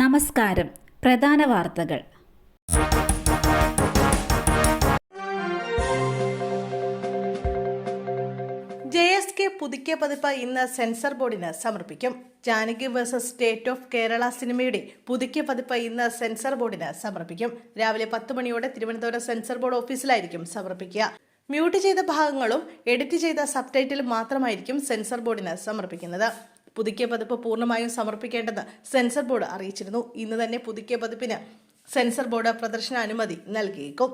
നമസ്കാരം. പ്രധാന വാർത്തകൾ. ജെ എസ് കെ പുതുക്കിയ പതിപ്പ് ഇന്ന് സെൻസർ ബോർഡിന് സമർപ്പിക്കും. Janaki versus state of Kerala സിനിമയുടെ പുതുക്കിയ പതിപ്പ് ഇന്ന് സെൻസർ ബോർഡിന് സമർപ്പിക്കും. രാവിലെ പത്ത് മണിയോടെ തിരുവനന്തപുരം സെൻസർ ബോർഡ് ഓഫീസിലായിരിക്കും സമർപ്പിക്കുക. മ്യൂട്ട് ചെയ്ത ഭാഗങ്ങളും എഡിറ്റ് ചെയ്ത സബ് ടൈറ്റിലും മാത്രമായിരിക്കും സെൻസർ ബോർഡിന് സമർപ്പിക്കുന്നത്. പുതുക്കിയ പതിപ്പ് പൂർണമായും സമർപ്പിക്കേണ്ടെന്ന് സെൻസർ ബോർഡ് അറിയിച്ചിരുന്നു. ഇന്ന് തന്നെ പുതുക്കിയ പതിപ്പിന് സെൻസർ ബോർഡ് പ്രദർശന അനുമതി നൽകിയേക്കും.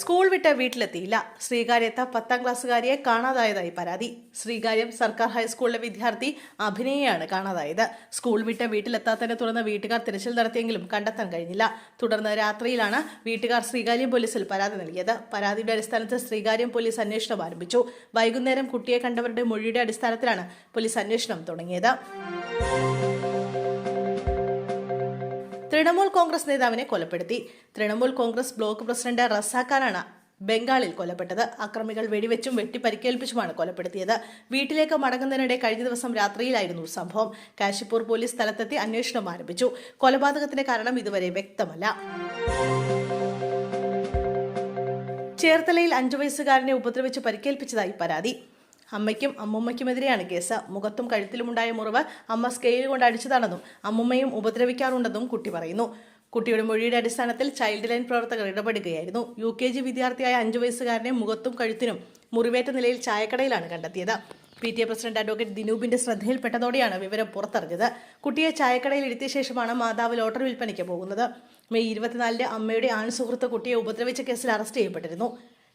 സ്കൂൾ വിട്ട് വീട്ടിലെത്തിയില്ല. ശ്രീകാര്യത്ത് പത്താം ക്ലാസ്സുകാരിയെ കാണാതായതായി പരാതി. ശ്രീകാര്യം സർക്കാർ ഹൈസ്കൂളിലെ വിദ്യാർത്ഥി അഭിനയെയാണ് കാണാതായത്. സ്കൂൾ വിട്ട് വീട്ടിലെത്താത്തതിനെ തുടർന്ന് വീട്ടുകാർ തിരച്ചിൽ നടത്തിയെങ്കിലും കണ്ടെത്താൻ കഴിഞ്ഞില്ല. തുടർന്ന് രാത്രിയിലാണ് വീട്ടുകാർ ശ്രീകാര്യം പോലീസിൽ പരാതി നൽകിയത്. പരാതിയുടെ അടിസ്ഥാനത്തിൽ ശ്രീകാര്യം പോലീസ് അന്വേഷണം ആരംഭിച്ചു. വൈകുന്നേരം കുട്ടിയെ കണ്ടവരുടെ മൊഴിയുടെ അടിസ്ഥാനത്തിലാണ് പോലീസ് അന്വേഷണം തുടങ്ങിയത്. തൃണമൂൽ കോൺഗ്രസ് നേതാവിനെ കൊലപ്പെടുത്തി. തൃണമൂൽ കോൺഗ്രസ് ബ്ലോക്ക് പ്രസിഡന്റ് റസാഖാനാണ് ബംഗാളിൽ കൊല്ലപ്പെട്ടത് അക്രമികൾ വെടിവെച്ചും വെട്ടിപ്പരിക്കേൽപ്പിച്ചുമാണ് കൊലപ്പെടുത്തിയത്. വീട്ടിലേക്ക് മടങ്ങുന്നതിനിടെ കഴിഞ്ഞ ദിവസം രാത്രിയിലായിരുന്നു സംഭവം. കാശിപ്പൂർ പോലീസ് സ്ഥലത്തെത്തി അന്വേഷണം ആരംഭിച്ചു. കൊലപാതകത്തിന്റെ കാരണം ഇതുവരെ വ്യക്തമല്ല. ചേർത്തലയിൽ അഞ്ചു വയസ്സുകാരനെ ഉപദ്രവിച്ച് പരിക്കേൽപ്പിച്ചതായി പരാതി. അമ്മയ്ക്കും അമ്മുമ്മയ്ക്കുമെതിരെയാണ് കേസ്. മുഖത്തും കഴുത്തിലുമുണ്ടായ മുറിവ് അമ്മ സ്കെയിൽ കൊണ്ട് അടിച്ചതാണെന്നും അമ്മുമ്മയും ഉപദ്രവിക്കാറുണ്ടെന്നും കുട്ടി പറയുന്നു. കുട്ടിയുടെ മൊഴിയുടെ അടിസ്ഥാനത്തിൽ ചൈൽഡ് ലൈൻ പ്രവർത്തകർ ഇടപെടുകയായിരുന്നു. യു കെ ജി വിദ്യാർത്ഥിയായ അഞ്ചു വയസ്സുകാരനെ മുഖത്തും കഴുത്തിനും മുറിവേറ്റ നിലയിൽ ചായക്കടയിലാണ് കണ്ടെത്തിയത്. P T A president advocate ദിനൂപിന്റെ ശ്രദ്ധയിൽപ്പെട്ടതോടെയാണ് വിവരം പുറത്തറിഞ്ഞത് കുട്ടിയെ ചായക്കടയിൽ ഇരുത്തിയ ശേഷമാണ് മാതാവ് ലോട്ടറി വിൽപ്പനയ്ക്ക് പോകുന്നത്. മെയ് ഇരുപത്തിനാലിന് അമ്മയുടെ ആൺ സുഹൃത്ത് കുട്ടിയെ ഉപദ്രവിച്ച കേസിൽ അറസ്റ്റ് ചെയ്യപ്പെട്ടിരുന്നു.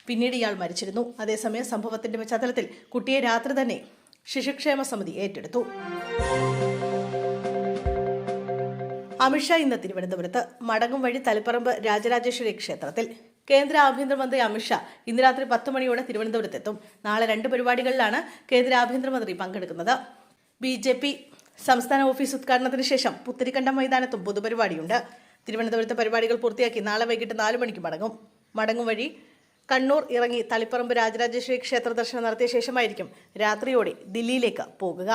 പിന്നീട് ഇയാൾ മരിച്ചിരുന്നു. അതേസമയം സംഭവത്തിന്റെ പശ്ചാത്തലത്തിൽ കുട്ടിയെ രാത്രി തന്നെ ശിശുക്ഷേമ സമിതി ഏറ്റെടുത്തു. അമിത്ഷാ ഇന്ന് തിരുവനന്തപുരത്ത് മടങ്ങും വഴി തളിപ്പറമ്പ് രാജരാജേശ്വരി ക്ഷേത്രത്തിൽ. കേന്ദ്ര ആഭ്യന്തരമന്ത്രി അമിത്ഷാ ഇന്ന് രാത്രി പത്ത് മണിയോടെ തിരുവനന്തപുരത്തെത്തും. നാളെ രണ്ട് പരിപാടികളിലാണ് കേന്ദ്ര ആഭ്യന്തരമന്ത്രി പങ്കെടുക്കുന്നത്. ബി ജെ പി സംസ്ഥാന ഓഫീസ് ഉദ്ഘാടനത്തിന് ശേഷം പുത്തിരിക്കണ്ടം മൈതാനത്തും പൊതുപരിപാടിയുണ്ട്. തിരുവനന്തപുരത്തെ പരിപാടികൾ പൂർത്തിയാക്കി നാളെ വൈകിട്ട് നാല് മണിക്ക് മടങ്ങും. മടങ്ങും വഴി കണ്ണൂർ ഇറങ്ങി തളിപ്പറമ്പ് രാജരാജേശ്വരി ക്ഷേത്ര ദർശനം നടത്തിയ ശേഷമായിരിക്കും രാത്രിയോടെ ദില്ലിയിലേക്ക് പോകുക.